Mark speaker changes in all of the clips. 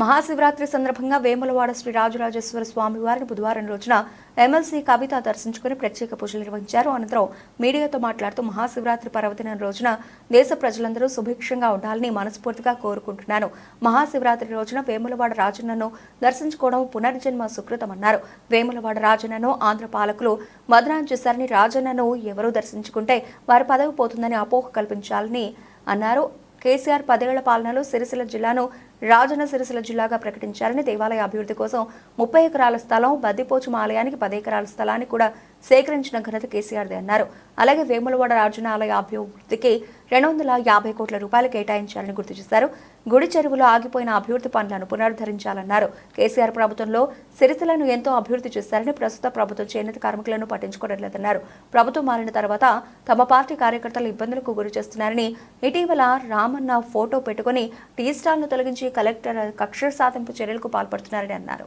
Speaker 1: మహాశివరాత్రి సందర్భంగా వేములవాడ శ్రీ రాజరాజేశ్వర స్వామి వారిని బుధవారం రోజున ఎమ్మెల్సీ కవిత దర్శించుకుని ప్రత్యేక పూజలు నిర్వహించారు. అనంతరం మీడియాతో మాట్లాడుతూ మహాశివరాత్రి పర్వదినం రోజున దేశ ప్రజలందరూ సుభిక్షంగా ఉండాలని మనస్ఫూర్తిగా కోరుకుంటున్నాను. మహాశివరాత్రి రోజున వేములవాడ రాజన్నను దర్శించుకోవడం పునర్జన్మ సుకృతమన్నారు. వేములవాడ రాజన్నను ఆంధ్ర పాలకులు మదనాం చేశారని రాజన్నను ఎవరూ దర్శించుకుంటే వారి పదవి పోతుందని అపోహ కల్పించాలని అన్నారు. కేసీఆర్ పదేళ్ళ పాలనలో సిరిసిల్ల జిల్లాను రాజన్న సిరిసిల్ల జిల్లాగా ప్రకటించారని దేవాలయ అభివృద్ధి కోసం ముప్పై ఎకరాల స్థలం బద్దిపోచం ఆలయానికి పది ఎకరాల స్థలాన్ని కూడా సేకరించిన ఘనత కేసీఆర్ది అన్నారు. అలాగే వేములవాడ రాజన్న ఆలయ అభివృద్ధికి రెండు వందల యాభై కోట్ల రూపాయలు కేటాయించాలని గుర్తు చేశారు. గుడి చెరువులో ఆగిపోయిన అభివృద్ధి పనులను పునరుద్ధరించాలన్నారు. కేసీఆర్ ప్రభుత్వంలో సిరిసిల్లను ఎంతో అభివృద్ధి చేశారని ప్రస్తుత ప్రభుత్వం చేనేత కార్మికులను పట్టించుకోవడం లేదన్నారు ప్రభుత్వం మారిన తర్వాత తమ పార్టీ కార్యకర్తలు ఇబ్బందులకు గురి చేస్తున్నారని ఇటీవల రామన్న ఫోటో పెట్టుకుని టీ స్టాల్ను తొలగించి కలెక్టర్ కక్ష సాధింపు చర్యలకు పాల్పడుతున్నారని అన్నారు.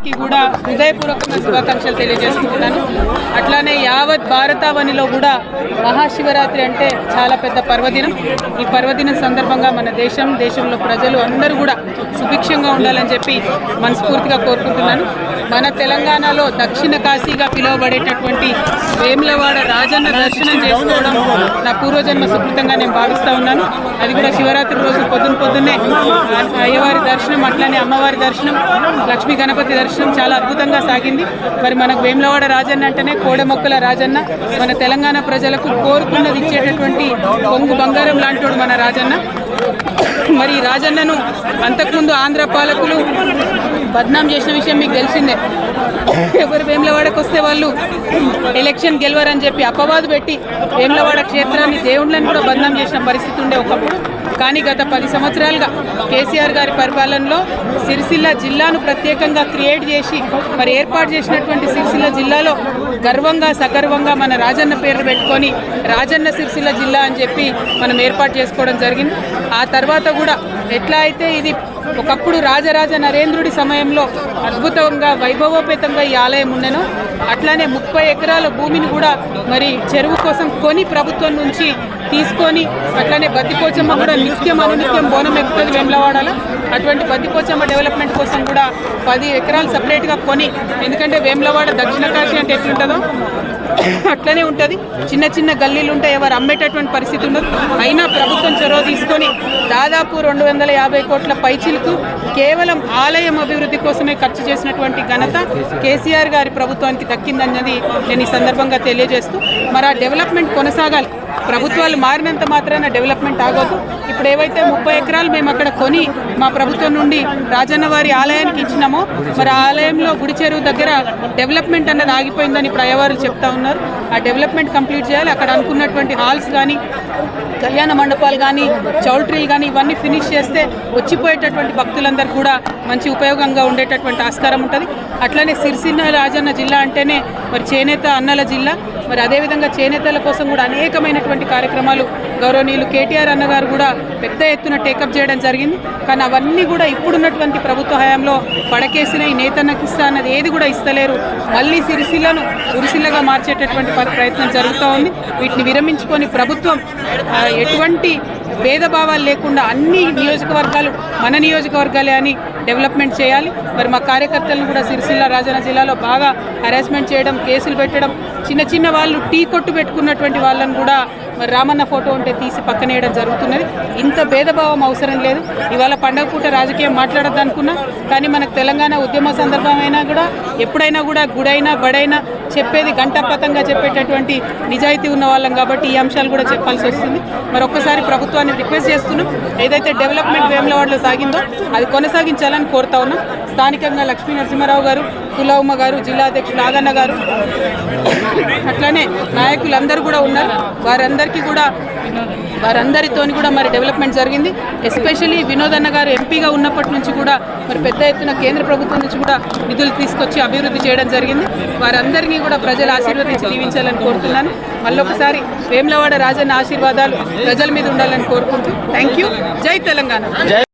Speaker 2: అందరికీ కూడా హృదయపూర్వకంగా శుభాకాంక్షలు తెలియజేసుకుంటున్నాను అట్లానే యావత్ భారతావనిలో కూడా మహాశివరాత్రి అంటే చాలా పెద్ద పర్వదినం. ఈ పర్వదినం సందర్భంగా మన దేశం దేశంలో ప్రజలు అందరూ కూడా సుభిక్షంగా ఉండాలని చెప్పి మనస్ఫూర్తిగా కోరుకుంటున్నాను. మన తెలంగాణలో దక్షిణ కాశీగా పిలువబడేటటువంటి వేములవాడ రాజన్న దర్శనం చేసుకోవడం నా పూర్వజన్మ సుకృతంగా నేను భావిస్తూ ఉన్నాను. అది కూడా శివరాత్రి రోజు పొద్దున పొద్దున్నే. అయ్యవారి దర్శనం అట్లానే అమ్మవారి దర్శనం లక్ష్మీ గణపతి దర్శనం చాలా అద్భుతంగా సాగింది. మరి మనకు వేములవాడ రాజన్న అంటేనే కోడెమొక్కల రాజన్న. మన తెలంగాణ ప్రజలకు కోరుకున్నది ఇచ్చేటటువంటి పొంగు బంగారం లాంటి మన రాజన్న. మరి రాజన్నను అంతకుముందు ఆంధ్ర పాలకులు బద్నాం చేసిన విషయం మీకు తెలిసిందే. ఎవరు వేములవాడకు వస్తే వాళ్ళు ఎలక్షన్ గెలవరని చెప్పి అపవాదు పెట్టి వేములవాడ క్షేత్రాన్ని దేవుళ్ళని కూడా బద్నాం చేసిన పరిస్థితి ఉండే ఒకప్పుడు. కానీ గత పది సంవత్సరాలుగా కేసీఆర్ గారి పరిపాలనలో సిరిసిల్ల జిల్లాను ప్రత్యేకంగా క్రియేట్ చేసి మరి ఏర్పాటు చేసినటువంటి సిరిసిల్ల జిల్లాలో గర్వంగా సగర్వంగా మన రాజన్న పేరు పెట్టుకొని రాజన్న సిరిసిల్ల జిల్లా అని చెప్పి మనం ఏర్పాటు చేసుకోవడం జరిగింది. ఆ తర్వాత కూడా ఎట్లా అయితే ఇది ఒకప్పుడు రాజరాజ నరేంద్రుడి సమయంలో అద్భుతంగా వైభవోపేతంగా ఈ ఆలయం ఉండెనో అట్లానే ముప్పై ఎకరాల భూమిని కూడా మరి చెరువు కోసం కొని ప్రభుత్వం నుంచి తీసుకొని అట్లానే బతికోచమ్మ కూడా నిత్యం అనునిత్యం బోనం ఎక్కుతుంది వేములవాడలో. అటువంటి బద్దిపోచమ్మ డెవలప్మెంట్ కోసం కూడా పది ఎకరాలు సపరేట్గా కొని ఎందుకంటే వేములవాడ దక్షిణ కాశీ అంటే ఎట్లుంటుందో అట్లనే ఉంటుంది. చిన్న చిన్న గల్లీలు ఉంటాయి ఎవరు అమ్మేటటువంటి పరిస్థితి ఉండదు. అయినా ప్రభుత్వం చొరవ తీసుకొని దాదాపు రెండు వందల యాభై కోట్ల పైచిలకు కేవలం ఆలయం అభివృద్ధి కోసమే ఖర్చు చేసినటువంటి ఘనత కేసీఆర్ గారి ప్రభుత్వానికి దక్కిందన్నది నేను ఈ సందర్భంగా తెలియజేస్తూ మరి ఆ డెవలప్మెంట్ కొనసాగాలి. ప్రభుత్వాలు మారినంత మాత్రాన డెవలప్మెంట్ ఆగదు. ఇప్పుడు ఏవైతే ముప్పై ఎకరాలు మేము అక్కడ కొని మా ప్రభుత్వం నుండి రాజన్న వారి ఆలయానికి ఇచ్చినామో మరి ఆ ఆలయంలో గుడి చెరువు దగ్గర డెవలప్మెంట్ అన్నది ఆగిపోయిందని ఇప్పుడు అయ్యవారు చెప్తా ఉన్నారు. ఆ డెవలప్మెంట్ కంప్లీట్ చేయాలి. అక్కడ అనుకున్నటువంటి హాల్స్ కానీ కళ్యాణ మండపాలు కానీ చౌల్ట్రీలు కానీ ఇవన్నీ ఫినిష్ చేస్తే వచ్చిపోయేటటువంటి భక్తులందరూ కూడా మంచి ఉపయోగంగా ఉండేటటువంటి ఆస్కారం ఉంటుంది. అట్లనే సిరిసిల్ల రాజన్న జిల్లా అంటేనే మరి చేనేత అన్నల జిల్లా. మరి అదేవిధంగా చేనేతల కోసం కూడా అనేకమైనటువంటి కార్యక్రమాలు గౌరవనీయులు కేటీఆర్ అన్నగారు కూడా పెద్ద ఎత్తున టేకప్ చేయడం జరిగింది. కానీ అవన్నీ కూడా ఇప్పుడున్నటువంటి ప్రభుత్వ హయాంలో పడకేసిన ఈ నేతన్నకి ఇస్తా అన్నది ఏది కూడా ఇస్తలేరు. మళ్ళీ సిరిసిల్లను ఉరిసిల్లగా మార్చేటటువంటి ప్రయత్నం జరుగుతూ ఉంది. వీటిని విరమించుకొని ప్రభుత్వం ఎటువంటి భేదభావాలు లేకుండా అన్ని నియోజకవర్గాలు మన నియోజకవర్గాలే అని డెవలప్మెంట్ చేయాలి. మరి మా కార్యకర్తలను కూడా సిరిసిల్ల రాజన్న జిల్లాలో బాగా హరాస్మెంట్ చేయడం కేసులు పెట్టడం చిన్న చిన్న వాళ్ళు టీ కొట్టు పెట్టుకున్నటువంటి వాళ్ళని కూడా మరి రామన్న ఫోటో ఉంటే తీసి పక్కనేయడం జరుగుతున్నది. ఇంత భేదభావం అవసరం లేదు. ఇవాళ పండగ పూట రాజకీయం మాట్లాడద్దు అనుకున్నా కానీ మనకు తెలంగాణ ఉద్యమ సందర్భమైనా కూడా ఎప్పుడైనా కూడా గుడైనా బడైనా చెప్పేది గంటపతంగా చెప్పేటటువంటి నిజాయితీ ఉన్న వాళ్ళం కాబట్టి ఈ అంశాలు కూడా చెప్పాల్సి వస్తుంది. మరి ఒక్కసారి ప్రభుత్వాన్ని రిక్వెస్ట్ చేస్తున్నాం. ఏదైతే డెవలప్మెంట్ వేములవాడలో సాగిందో అది కొనసాగించాలని కోరుతా ఉన్నాం. స్థానికంగా లక్ష్మీ నరసింహారావు గారు కులవమ్మ గారు జిల్లా అధ్యక్షులు నాగన్న గారు. అట్లానే నాయకులందరూ కూడా ఉన్నారు. వారందరికీ కూడా వారందరితోని కూడా మరి డెవలప్మెంట్ జరిగింది. ఎస్పెషల్లీ వినోద్ అన్న గారు ఎంపీగా ఉన్నప్పటి నుంచి కూడా మరి పెద్ద ఎత్తున కేంద్ర ప్రభుత్వం నుంచి కూడా నిధులు తీసుకొచ్చి అభివృద్ధి చేయడం జరిగింది. వారందరినీ కూడా ప్రజలు ఆశీర్వదించి జీవించాలని కోరుతున్నాను. మళ్ళొకసారి వేములవాడ రాజన్న ఆశీర్వాదాలు ప్రజల మీద ఉండాలని కోరుకుంటూ థ్యాంక్ యూ జై తెలంగాణ.